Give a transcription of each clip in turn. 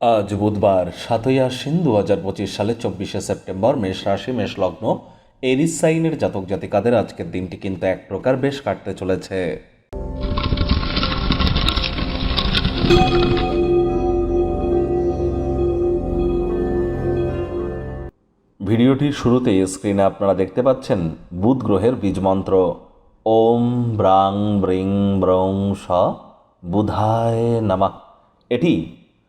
আজ বুধবার, সাতই আশ্বিন দু হাজার পঁচিশ সালের চব্বিশে সেপ্টেম্বর, মেষ রাশি, মেষ লগ্ন, এরিস সাইনের জাতক জাতিকাদের আজকের দিনটি কিন্তু এক প্রকার বেশ কাটতে চলেছে। ভিডিওটির শুরুতে স্ক্রিনে আপনারা দেখতে পাচ্ছেন বুধ গ্রহের বীজমন্ত্র ওম ব্রাং ব্রিং ব্রং স বুধায় নামা। এটি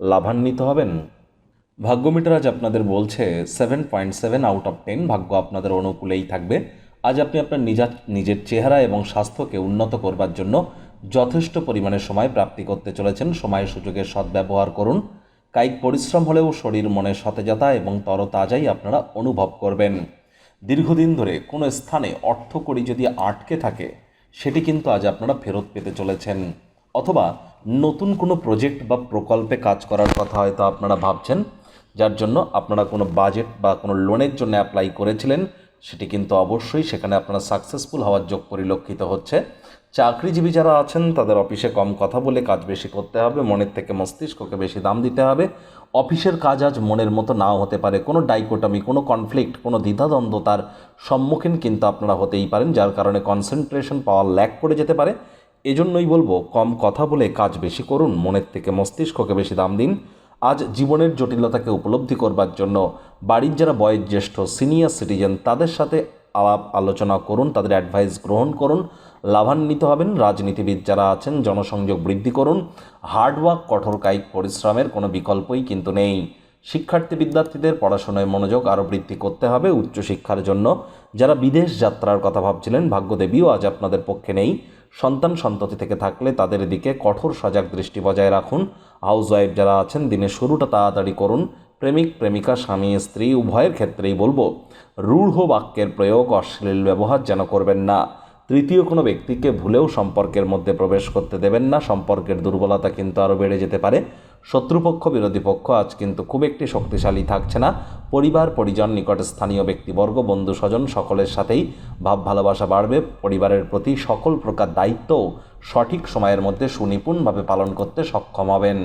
লাভান্বিত হবেন। ভাগ্যমিটার আজ আপনাদের বলছে seven point seven out of ten ভাগ্য আপনাদের অনুকূলেই থাকবে। আজ আপনি আপনার নিজা, নিজের চেহারা এবং স্বাস্থ্যকে উন্নত করবার জন্য যথেষ্ট পরিমাণে সময় প্রাপ্তি করতে চলেছেন। সময় সুযোগের সদ্ব্যবহার করুন। কায়িক পরিশ্রম হলেও শরীর, মনে সতেজতা এবং তরতাজাই আপনারা অনুভব করবেন। দীর্ঘদিন ধরে কোনো স্থানে অর্থকড়ি যদি আটকে থাকে, সেটি কিন্তু আজ আপনারা ফেরত পেতে চলেছেন। অথবা নতুন কোনো প্রজেক্ট বা প্রকল্পে কাজ করার কথা হয়তো আপনারা ভাবছেন, যার জন্য আপনারা কোনো বাজেট বা কোনো লোনের জন্য অ্যাপ্লাই করেছিলেন, সেটি কিন্তু অবশ্যই সেখানে আপনারা সাকসেসফুল হওয়ার যোগ পরিলক্ষিত হচ্ছে। চাকরিজীবী যারা আছেন, তাদের অফিসে কম কথা বলে কাজ বেশি করতে হবে, মনের থেকে মস্তিষ্ককে বেশি দাম দিতে হবে। অফিসের কাজ আজ মনের মতো নাও হতে পারে, কোনো ডাইকোটমি কোনো কনফ্লিক্ট কোনো দ্বিধাদ্বন্দ্ব তার সম্মুখীন কিন্তু আপনারা হতেই পারেন, যার কারণে কনসেন্ট্রেশন পাওয়ার ল্যাক করে যেতে পারে। এজন্যই বলব, কম কথা বলে কাজ বেশি করুন, মনের থেকে মস্তিষ্ককে বেশি দাম দিন। আজ জীবনের জটিলতাকে উপলব্ধি করবার জন্য বাড়ির যারা বয়োজ্যেষ্ঠ, সিনিয়র সিটিজেন, তাদের সাথে আলাপ আলোচনা করুন, তাদের অ্যাডভাইস গ্রহণ করুন, লাভান্বিত হবেন, রাজনীতিবিদ যারা আছেন, জনসংযোগ বৃদ্ধি করুন হার্ডওয়ার্ক কঠোর কায়িক পরিশ্রমের কোনো বিকল্পই কিন্তু নেই। শিক্ষার্থী বিদ্যার্থীদের পড়াশোনায় মনোযোগ আরও বৃদ্ধি করতে হবে উচ্চশিক্ষার জন্য। যারা বিদেশ যাত্রার কথা ভাবছিলেন, ভাগ্যদেবীও আজ আপনাদের পক্ষে নেই। সন্তান সন্ততি থেকে থাকলে তাদের দিকে কঠোর সজাগ দৃষ্টি বজায় রাখুন। হাউস ওয়াইফ যারা আছেন, দিনের শুরুটা তাড়াতাড়ি করুন। প্রেমিক, প্রেমিকা, স্বামী, স্ত্রী, উভয়ের ক্ষেত্রেই বলব, রূঢ় বাক্যের প্রয়োগ অশ্লীল ব্যবহার যেন করবেন না। তৃতীয় কোনো ব্যক্তিকে ভুলেও সম্পর্কের মধ্যে প্রবেশ করতে দেবেন না। সম্পর্কের দুর্বলতা কিন্তু আরও বেড়ে যেতে পারে। শত্রুপক্ষ, বিরোধী পক্ষ আজ কিন্তু খুব একটি শক্তিশালী থাকছে না। পরিবার, পরিজন, নিকট স্থানীয় ব্যক্তিবর্গ, বন্ধু, স্বজন সকলের সাথেই ভাব ভালোবাসা বাড়বে। পরিবারের প্রতি সকল প্রকার দায়িত্ব সঠিক সময়ের মধ্যে সুনিপুণভাবে পালন করতে সক্ষম হবেন।